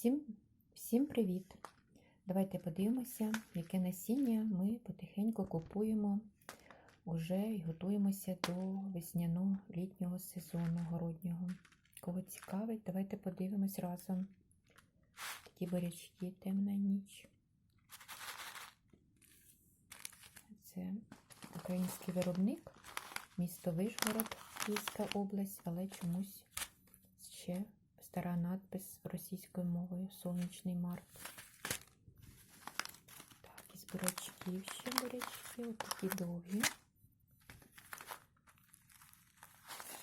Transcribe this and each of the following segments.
Всім, всім привіт! Давайте подивимося, яке насіння ми потихеньку купуємо уже і готуємося до весняно-літнього сезону городнього. Кого цікавить, давайте подивимось разом. Такі бурячки, темна ніч. Це український виробник, місто Вишгород, Київська область, але чомусь ще стара надпис російською мовою Сонячний март. Так, із бурячків ще бурячки, от такі довгі.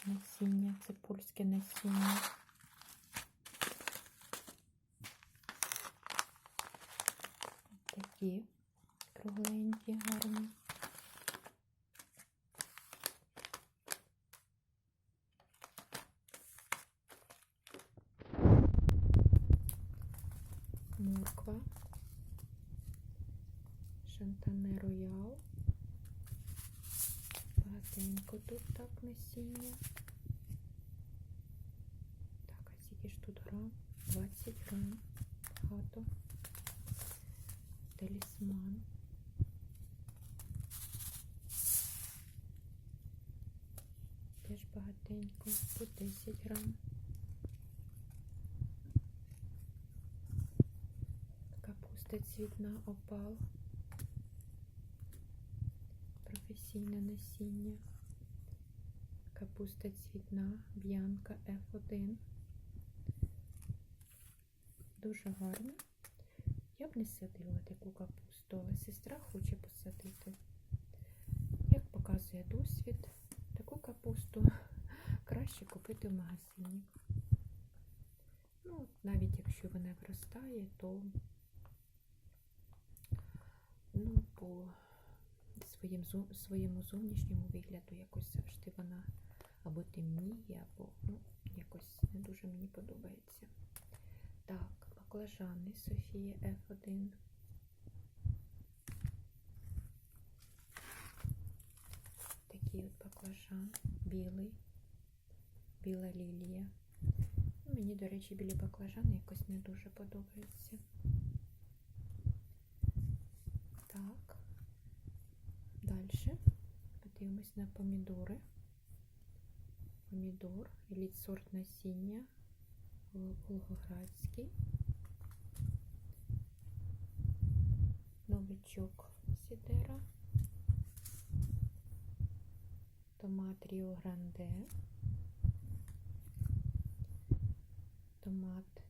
Насіння, це польське насіння. От такі кругленькі, гарні. морква, шантане роял. Багатенько тут так насіння. Так, а скільки ж тут грам? 20 грам. Багато. Талісман. Теж багатенько. Тут 10 грам. Капуста цвітна опал. Професійне насіння. Капуста цвітна, б'янка F1. Дуже гарна. Я б не садила таку капусту, але сестра хоче посадити. Як показує досвід, таку капусту краще купити в магазині. Ну, навіть якщо вона виростає, то ну, по своєму зовнішньому вигляду якось завжди вона або темніє, або ну, якось не дуже мені подобається. Так, баклажани Софія F1. Такий от баклажан, білий, біла лілія. Ну, Мені, до речі, білі баклажани якось не дуже подобаються. Так. Далі подивимось на помідори. Помідор, еліт сорт насіння, Волгоградський. Новичок Сідера. Томат Ріо Гранде. Томат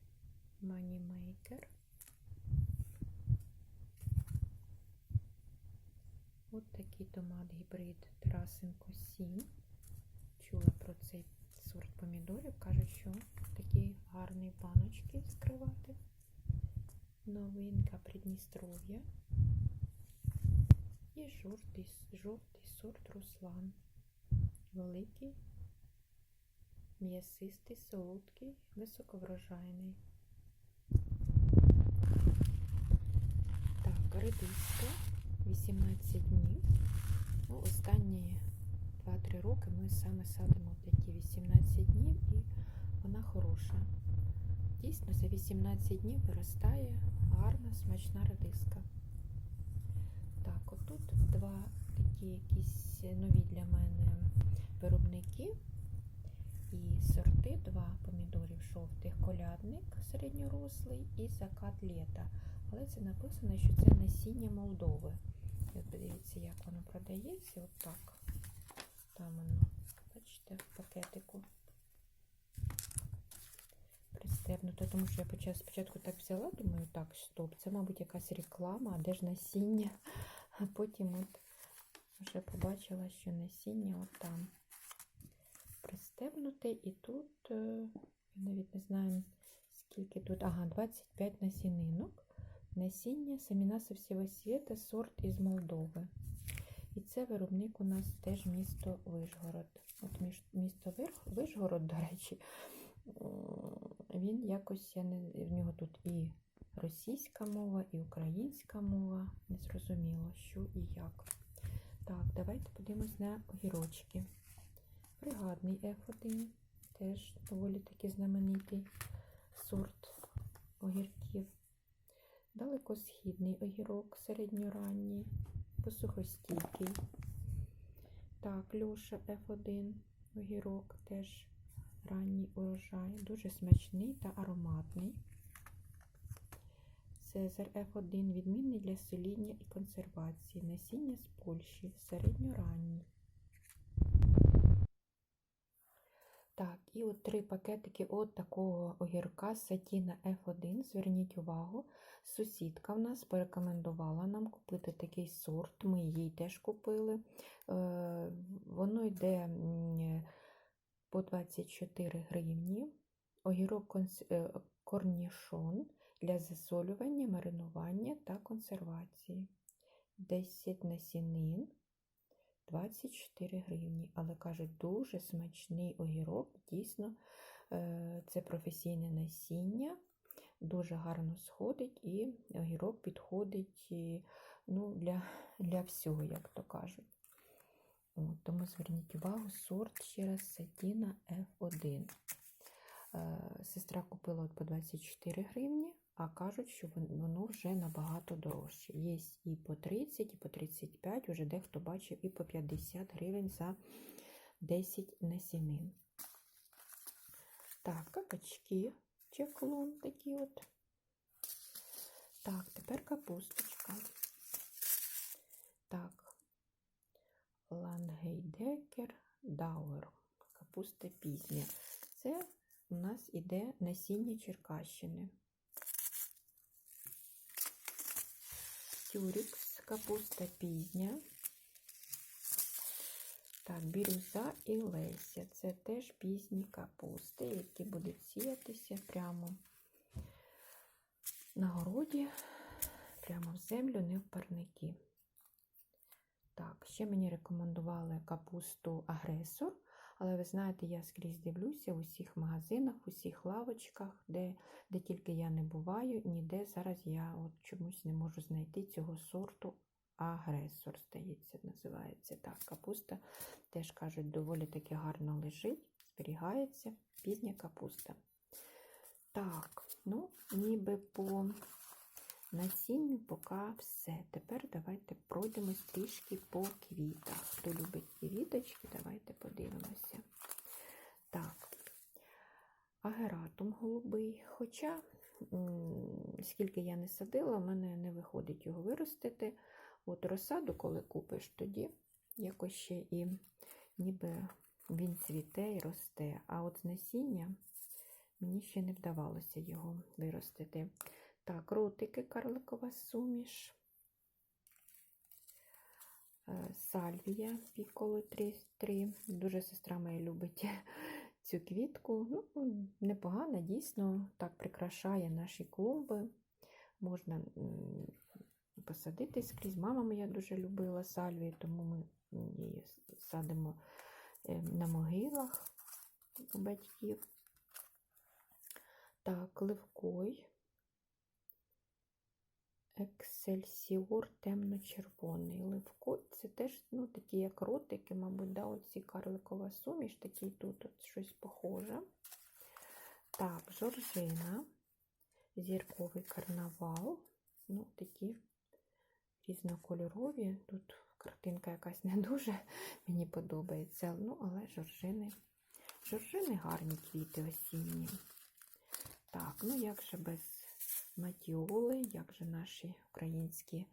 Манімейкер. От такий томат гібрид Тарасенко 7. Помідорів. Кажуть, що такі гарні баночки скривати. Новинка Придністров'я. І жовтий, жовтий сорт Руслан. Великий, м'ясистий, солодкий, високоврожайний. Так, редиска. 18 днів. Ну, останні 2-3 роки ми саме садимо 18 днів і вона хороша. Дійсно, за 18 днів виростає гарна, смачна редиска. Так, отут два такі якісь нові для мене виробники і сорти, два помідорів жовтих, колядник середньорослий і закат літа. Але це написано, що це насіння Молдови. От подивіться, як воно продається. От. Там воно, бачите, пакетику пристебнуто. Тому що я спочатку так взяла, думаю, так, стоп, це, мабуть, якась реклама, а де ж насіння? А потім от вже побачила, що насіння от там пристебнуте. І тут, е, я навіть не знаю, скільки тут, ага, 25 насінинок насіння семена со всього світу, сорт із Молдови. І це виробник у нас теж місто Вишгород. От місто Вишгород, до речі, він якось, я не, в нього тут і російська мова, і українська мова. Не зрозуміло, що і як. Так, давайте подивимось на огірочки. Бригадний F1, теж доволі таки знаменитий сорт огірків. Далекосхідний огірок середньоранній, посухостійкий. Так, Льоша F1 огірок теж ранній урожай, дуже смачний та ароматний. Цезар F1 відмінний для соління і консервації. Насіння з Польщі, середньоранній. Так, і от три пакетики от такого огірка Сатіна F1. Зверніть увагу, сусідка в нас порекомендувала нам купити такий сорт. Ми їй теж купили. Е, Воно йде по 24 гривні. Огірок е, корнішон для засолювання, маринування та консервації. 10 насінин. 24 гривні, але кажуть, дуже смачний огірок. Дійсно, е, це професійне насіння, дуже гарно сходить, і огірок підходить ну, для, для всього, як то кажуть. От, тому зверніть увагу, сорт ще раз Сатіна F1. Е, Сестра купила от по 24 гривні, а кажуть, що воно вже набагато дорожче. Є і по 30, і по 35, уже дехто бачив і по 50 гривень за 10 насінин. Так, кабачки, чеклун такі от. Так, тепер капусточка. Так, лангейдекер дауер. Капуста пізня. Це у нас іде насіння Черкащини. Тюрікс, капуста пізня. Так, бірюза і леся. Це теж пізні капусти, які будуть сіятися прямо на городі, прямо в землю, не в парники. Так, ще мені рекомендували капусту агресор. Але ви знаєте, я скрізь дивлюся в усіх магазинах, в усіх лавочках, де, де тільки я не буваю, ніде зараз я от чомусь не можу знайти цього сорту агресор, здається, називається так. Капуста теж кажуть, доволі таки гарно лежить, зберігається, пізня капуста. Так, ну, ніби по насінню поки все. Тепер давайте пройдемось трішки по квітах. Хто любить квіточки, давайте подивимося. Так, агератум голубий. Хоча, скільки я не садила, в мене не виходить його виростити. От розсаду, коли купиш, тоді якось ще і ніби він цвіте і росте. А от з насіння мені ще не вдавалося його виростити. Так, ротики, карликова суміш. Е, Сальвія піколи 3. Дуже сестра моя любить цю квітку. Ну, непогана, дійсно, так прикрашає наші клумби. Можна посадити скрізь. Мама моя дуже любила сальвію, тому ми її садимо е, на могилах у батьків. Так, ливкой. Ексельсіор темно-червоний. Ливко це теж ну, такі, як ротики, мабуть, да, оці карликова суміш, такий тут от щось похоже. Так, жоржина, зірковий карнавал. Ну, такі різнокольорові. Тут картинка якась не дуже мені подобається. Ну, але жоржини. Жоржини гарні квіти осінні. Так, ну як же без матіоли, як же наші українські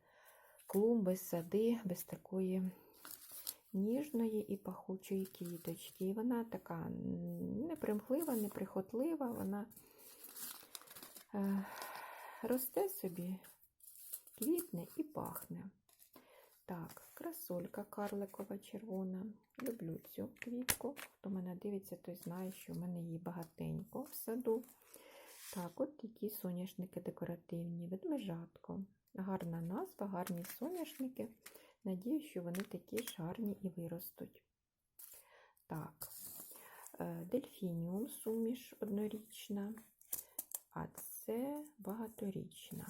клумби, сади без такої ніжної і пахучої квіточки. І вона така непримхлива, неприхотлива, вона е, росте собі, квітне і пахне. Так, красолька карликова червона. Люблю цю квітку. Хто мене дивиться, той знає, що в мене її багатенько в саду. Так, от такі соняшники декоративні, ведмежатко. Гарна назва, гарні соняшники. Надію, що вони такі ж гарні і виростуть. Так, е, дельфініум суміш однорічна, а це багаторічна.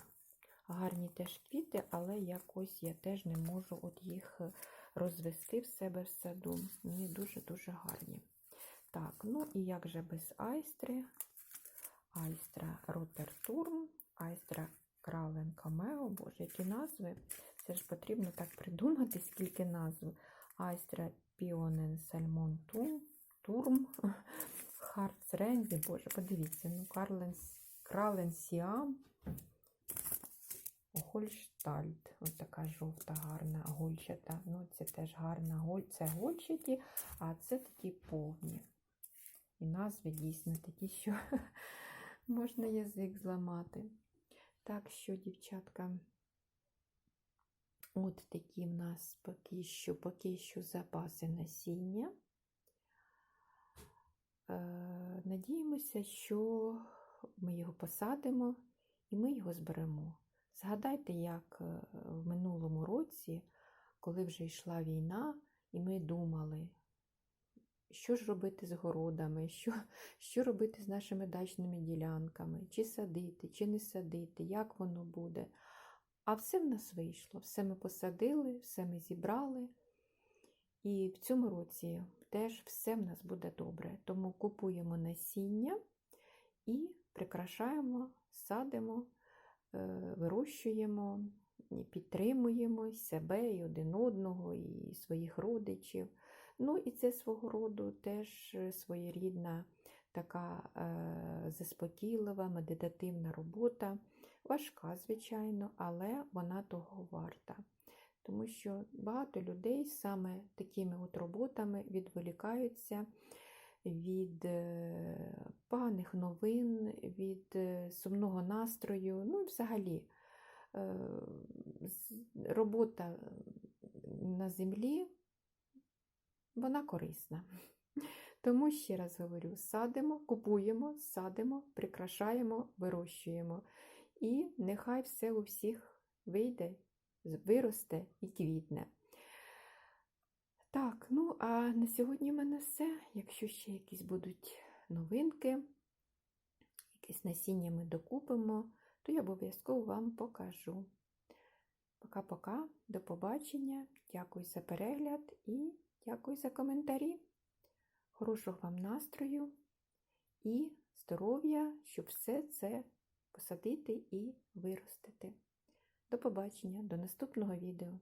Гарні теж квіти, але якось я теж не можу от їх розвести в себе в саду. Вони дуже-дуже гарні. Так, ну і як же без айстри? Айстра Ротертурм, Айстра Крален Камео. Боже, які назви. Це ж потрібно так придумати, скільки назв. Айстра Піонен Сальмон Турм, Харц Рензі. Боже, подивіться, ну Карлен, Крален Сіам, Гольштальт. Ось така жовта, гарна, гольчата. Ну, це теж гарна голь. Це гольчаті, а це такі повні. І назви дійсно такі, що можна язик зламати. Так що, дівчатка, от такі в нас поки що, поки що запаси насіння. Е, Надіємося, що ми його посадимо і ми його зберемо. Згадайте, як е, в минулому році, коли вже йшла війна, і ми думали, що ж робити з городами, що, що робити з нашими дачними ділянками, чи садити, чи не садити, як воно буде. А все в нас вийшло. Все ми посадили, все ми зібрали. І в цьому році теж все в нас буде добре. Тому купуємо насіння і прикрашаємо, садимо, е, вирощуємо, підтримуємо себе і один одного, і своїх родичів. Ну і це свого роду теж своєрідна така е, заспокійлива, медитативна робота. Важка, звичайно, але вона того варта. Тому що багато людей саме такими от роботами відволікаються від е, поганих новин, від е, сумного настрою. Ну і взагалі е, робота на землі вона корисна. Тому ще раз говорю: садимо, купуємо, садимо, прикрашаємо, вирощуємо. І нехай все у всіх вийде, виросте і квітне. Так, ну а на сьогодні в мене все. Якщо ще якісь будуть новинки, якесь насіння ми докупимо, то я обов'язково вам покажу. Пока-пока, до побачення, дякую за перегляд і дякую за коментарі. Хорошого вам настрою і здоров'я, щоб все це посадити і виростити. До побачення, до наступного відео.